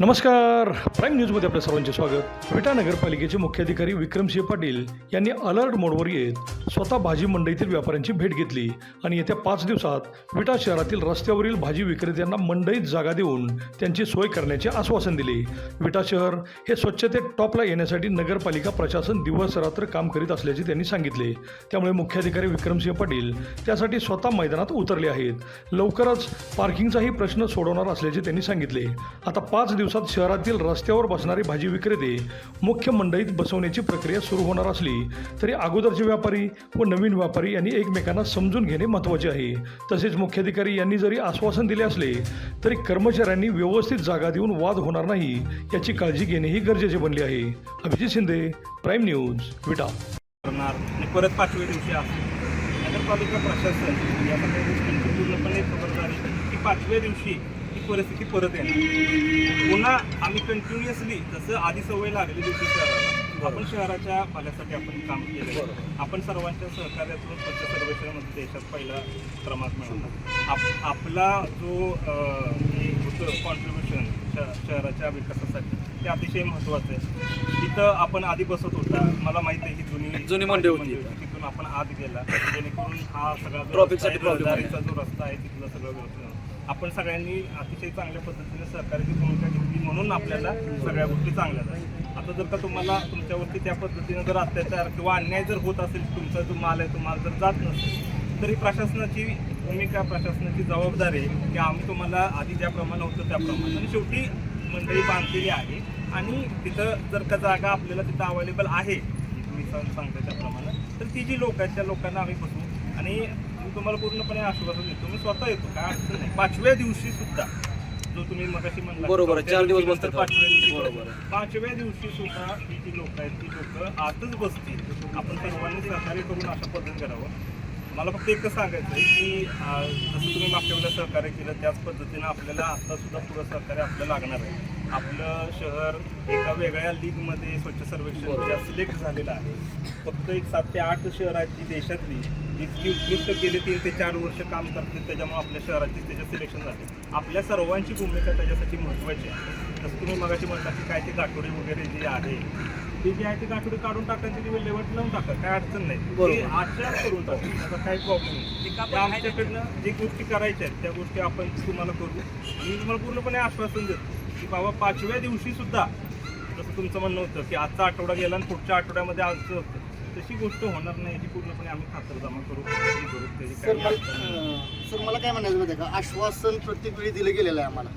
नमस्कार. प्राईम न्यूजमध्ये आपल्या सर्वांचे स्वागत. विटा नगरपालिकेचे मुख्याधिकारी विक्रमसिंह पाटील यांनी अलर्ट मोडवर येत स्वतः भाजी मंडईतील व्यापाऱ्यांची भेट घेतली आणि येत्या पाच दिवसात विटा शहरातील रस्त्यावरील भाजी विक्रेत्यांना मंडईत जागा देऊन त्यांची सोय करण्याचे आश्वासन दिले. विटा शहर हे स्वच्छतेत टॉपला येण्यासाठी नगरपालिका प्रशासन दिवस रात्र काम करीत असल्याचे त्यांनी सांगितले. त्यामुळे मुख्याधिकारी विक्रमसिंह पाटील त्यासाठी स्वतः मैदानात उतरले आहेत. लवकरच पार्किंगचाही प्रश्न सोडवणार असल्याचे त्यांनी सांगितले. आता पाच दिवस दिवसात शहरातील रस्त्यावर बसणारे भाजी विक्रेते मुख्य मंडईत बसवण्याची प्रक्रिया सुरू होणार असली तरी अगोदरचे व्यापारी व नवीन व्यापारी यांनी एकमेकांना समजून घेणे महत्त्वाचे आहे. तसेच मुख्याधिकारी यांनी जरी आश्वासन दिले असले तरी कर्मचाऱ्यांनी व्यवस्थित जागा देऊन वाद होणार नाही याची काळजी घेणेही गरजेचे बनले आहे. Abhijit Shinde prime news Vita. परत पाचव्या दिवशी नगरपालिका प्रशासन पूर्णपणे खबरदारी की पाचव्या दिवशी परिस्थिती परत येणार. पुन्हा आम्ही कंटिन्युअसली जसं आधी सवय लागली होती शहराला आपण शहराच्या भल्यासाठी आपण काम केलं आपण सर्वांच्या सहकार्यातून स्वच्छ सर्वेक्षणामध्ये देशात पहिला क्रमांक मिळवला. आप आपला जो होतं कॉन्ट्रीब्युशन शहराच्या विकासासाठी ते अतिशय महत्त्वाचं आहे. तिथं आपण आधी बसत होता. मला माहिती आहे ही जुनी जुनी मंडई होती. तिथून आपण आत गेला. जेणेकरून हा सगळा जो रस्ता आहे, जो रस्ता तिथलं सगळं व्यवस्थित. आपण सगळ्यांनी अतिशय चांगल्या पद्धतीने सहकार्याची भूमिका घेतली म्हणून आपल्याला सगळ्या गोष्टी चांगल्या झाल्या. आता जर का तुम्हाला तुमच्यावरती त्या पद्धतीनं जर अत्याचार किंवा अन्याय जर होत असेल तुमचा जो माल आहे तो माल जर जात नसेल तरी प्रशासनाची भूमिका प्रशासनाची जबाबदारी आहे की आम्ही तुम्हाला आधी ज्याप्रमाणे होतं त्याप्रमाणे. आणि शेवटी मंडळी बांधलेली आहे आणि तिथं जर का जागा आपल्याला तिथं अवेलेबल आहे मी सांगतो त्याप्रमाणे तर ती जी लोक आहेत त्या लोकांना आम्ही बसू आणि मी तुम्हाला पूर्णपणे आश्वासन देतो. मी स्वतः येतो. काय अडचण नाही. पाचव्या दिवशी सुद्धा जो तुम्ही मगाशी म्हणला बरोबर चार दिवस बसतात. पाचव्या दिवशी बरोबर. पाचव्या दिवशी सुद्धा ही जी लोक आहेत ती लोक आतच बसतील. आपण सर्वांनी सहकार्य करून अशा पद्धतीने करावं. मला फक्त एकच सांगायचं आहे की जसं तुम्ही मागच्या वेळेला सहकार्य केलं त्याच पद्धतीनं आपल्याला आता सुद्धा पुढं सहकार्य आपल्याला लागणार आहे. आपलं शहर एका वेगळ्या लीगमध्ये स्वच्छ सर्वेक्षण सिलेक्ट झालेलं आहे. फक्त एक सात ते आठ शहर आहेत जी देशातली. इतकी उत्कृष्ट गेले तीन ते चार वर्ष काम करतील त्याच्यामुळे आपल्या शहराची त्याचे सिलेक्शन झाले. आपल्या सर्वांची भूमिका त्याच्यासाठी महत्त्वाची आहे. जसं तुम्ही मगाशी म्हणता की काय ते गाठोडे वगैरे जे आहे ते जे आहे ते गाठोडे काढून टाकायचे ते लेवट लावून टाका काय अडचण नाही. ते आचार करून टाकू त्याचा काही प्रॉब्लेम नाही. आमच्याकडनं जे गोष्टी करायच्या आहेत त्या गोष्टी आपण तुम्हाला करू. आणि मी तुम्हाला पूर्णपणे आश्वासन देतो की बाबा पाचव्या दिवशी सुद्धा जसं तुमचं म्हणणं होतं की आजचा आठवडा गेला आणि पुढच्या आठवड्यामध्ये आजचं होतं. तशी गोष्ट होणार नाही याची पूर्णपणे आम्ही खातरजमा करू हे करू सर मला सर मला काय म्हणायचं माहिती आहे का? आश्वासन प्रत्येक वेळी दिलं गेलेलं आहे आम्हाला.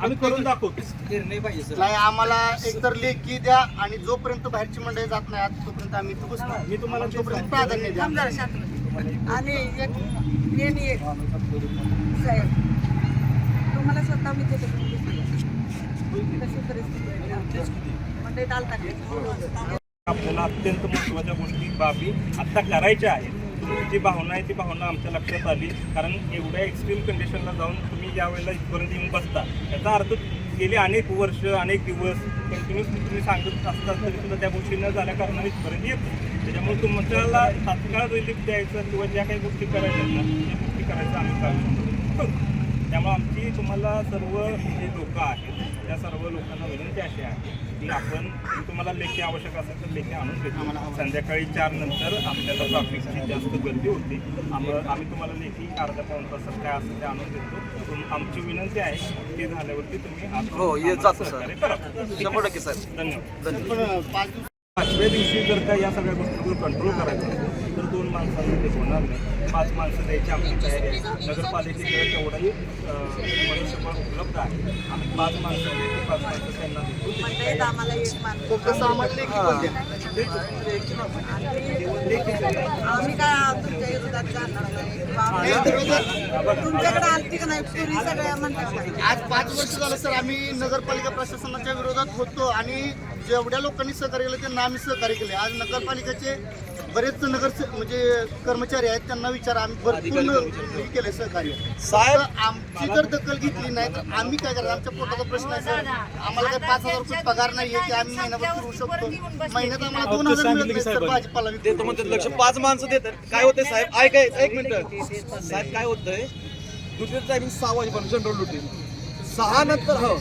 आम्ही करून दाखवतो. निर्णय पाहिजे सर. नाही आम्हाला एकतर लेखी द्या आणि जोपर्यंत बाहेरची मंडळी जात नाही आत तोपर्यंत आम्ही इथं बसणार मी तुम्हाला ते तोपर्यंत सांगतो. प्राधान्य द्या. शांत आणि एक एक साहेब तुम्हाला स्वतः मी तिथे. कशी परिस्थिती आहे? मंडईत आलता का? आपल्याला अत्यंत महत्त्वाच्या गोष्टी बाबी आत्ता करायच्या आहेत. तुमची जी भावना आहे ती भावना आमच्या लक्षात आली. कारण एवढ्या एक्स्ट्रीम कंडिशनला जाऊन तुम्ही ज्या वेळेला इथपर्यंत येऊन बसता. याचा अर्थ गेले अनेक वर्ष अनेक दिवस कंटिन्यूस तुम्ही सांगत असतात तरी सुद्धा त्या गोष्टी न झाल्या कारणाने इथपर्यंत येतो त्याच्यामुळे तुमच्याला तात्काळ रिलीफ द्यायचं किंवा ज्या काही गोष्टी करायच्या त्या गोष्टी करायचं आम्ही काम त्यामुळे आमची तुम्हाला सर्व जे लोक आहेत त्या सर्व लोकांना विनंती अशी आहे की आपण तुम्हाला लेखी आवश्यक असेल तर लेखी आणून देतो. संध्याकाळी चार नंतर आपल्याला ट्रॅफिकची जास्त गर्दी होती. आम्ही आम्ही तुम्हाला लेखी अर्ध्या पाऊन तासात काय असेल ते आणून देतो. आमची विनंती आहे ते झाल्यावरती तुम्ही हो, करा. शंभर टक्के साहेब धन्यवाद. पाचव्या दिवशी जर का या सगळ्या गोष्टीवर कंट्रोल करायचा तर दोन माणसांमध्ये होणार नाही. पाच माणसं द्यायची आमची तयारी आहे. नगरपालिकेकडे तेवढाही मनुष्यबळ उपलब्ध आहे. आम्ही पाच माणसं देतो पाच माणसं त्यांना आम्ही काय तुमच्या विरोधात जाणार नाही. तुमच्याकडे नाही सगळ्या म्हणतात. आज पाच वर्ष झालं सर आम्ही नगरपालिका प्रशासनाच्या विरोधात होतो आणि जेवढ्या लोकांनी सहकार्य केलं त्यांना आम्ही सहकार्य केले. आज नगरपालिकेचे बरेच नगर म्हणजे कर्मचारी आहेत त्यांना विचार आम्ही भरपूर हे केले सहकार्य. साहेब आमची जर दखल घेतली नाही तर आम्ही काय करायचं आमच्या पोटाचा प्रश्न आहे सर. आम्हाला काय पाच हजार रुपये पगार नाहीये की आम्ही महिन्याभर करू शकतो. महिन्यात आम्हाला दोन हजार मिळत नाही सर भाजीपाला ते विकून. तर म्हणतात लक्ष पाच माणसं देतात. काय होतंय साहेब? ऐका एक मिनिट. साहेब काय होतंय? ड्युटीचं टायमिंग सहा वाजेपर्यंत जनरल ड्युटी सहा नंतर हो.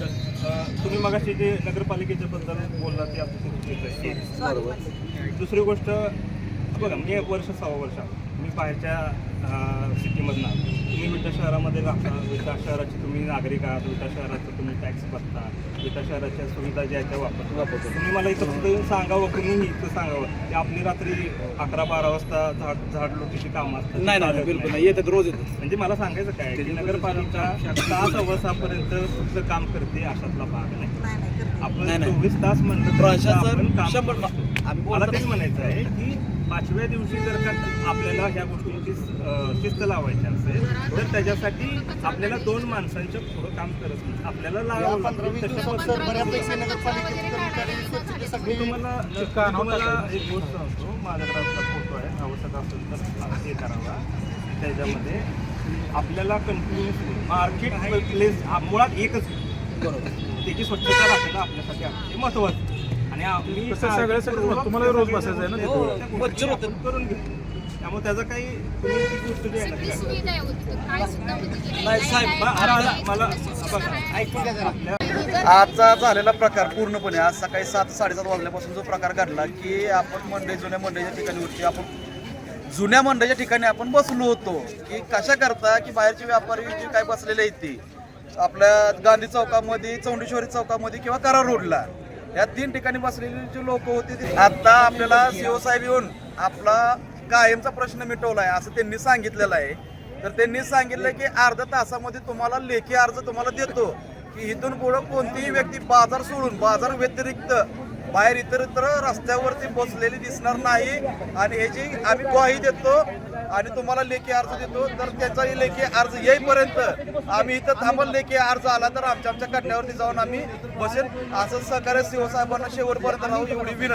तुम्ही मगाशी जे नगरपालिकेच्या बद्दल बोलला ते आता. दुसरी गोष्ट बघा मी एक वर्ष सहा वर्ष मी बाहेरच्या सिटीमधनं आलो. तुम्ही विटा शहरामध्ये राहता. विटा शहराचे तुम्ही नागरिक आहात. विटा शहराचं तुम्ही टॅक्स भरता. विटा शहराच्या सुविधा ज्या त्या वापरता. तुम्ही मला इथं सुद्धा येऊन सांगावं कुणीही इथं सांगावं. की आपली रात्री अकरा बारा वाजता झाड झाडलोटीची कामं असतात. नाही नाही बिलकुल नाही. येतात रोज येतात. म्हणजे मला सांगायचं काय की नगरपालिका सहा सव्वा सहापर्यंत फक्त काम करते अशातला भाग नाही. नाही नाही करते. आपण. चोवीस तास आपण प्रशासन काम शंभर मला. तेच म्हणायचं आहे की पाचव्या दिवशी जर का आपल्याला ह्या गोष्टींची शिस्त लावायची असेल तर त्याच्यासाठी आपल्याला दोन माणसांच्या पुढं काम करत नाही. आपल्याला तुम्हाला एक गोष्ट सांगतो. माझ्याकडे फोटो आहे. आवश्यक असेल तर हे करावा. त्याच्यामध्ये आपल्याला कंटिन्युअसली मार्केट प्लेस मुळात एकच त्याची स्वच्छता राखणं आपल्यासाठी अतिशय आणि तुम्हाला रोज बसायचं आहे ना तिथं? हो, मच्छर होतं. करून घेऊ त्यामुळे त्याचा काही तुम्ही ती गोष्ट जी आहे ना ती करा. नाही साहेब बा- आता मला बघा ऐकून घ्या जरा आपल्या आजचा झालेला प्रकार पूर्णपणे आज सकाळी सात साडेसात वाजल्यापासून जो प्रकार घडला की आपण मंडई जुन्या मंडईच्या ठिकाणी होती आपण जुन्या मंडईच्या ठिकाणी आपण बसलो होतो की कशा करता की बाहेरचे व्यापारी जे काय बसलेले आहेत ते आपल्या गांधी चौकामध्ये चौंडेश्वरी चौकामध्ये किंवा करार रोडला या तीन ठिकाणी बसलेले जे लोक होते आता आपल्याला सीओ साहेब येऊन आपला कायमचा प्रश्न मिटवलाय असं त्यांनी सांगितलेलं आहे. तर त्यांनी सांगितलं की अर्ध्या तासामध्ये तुम्हाला लेखी अर्ज तुम्हाला देतो की इथून पुढं कोणतीही व्यक्ती बाजार सोडून बाजार व्यतिरिक्त बाहेर इतर इतर रस्त्यावरती पोचलेली दिसणार नाही. आणि ह्याची आम्ही ग्वाही देतो आणि तुम्हाला लेखी अर्ज देतो तर त्याचा लेखी अर्ज येईपर्यंत आम्ही इथं थांबल लेखी अर्ज आला तर आमच्या आमच्या कट्ट्यावरती जाऊन आम्ही बसेल असं सहकार्य शिवसाहेबांना शेवटपर्यंत राहू एवढी विनंती.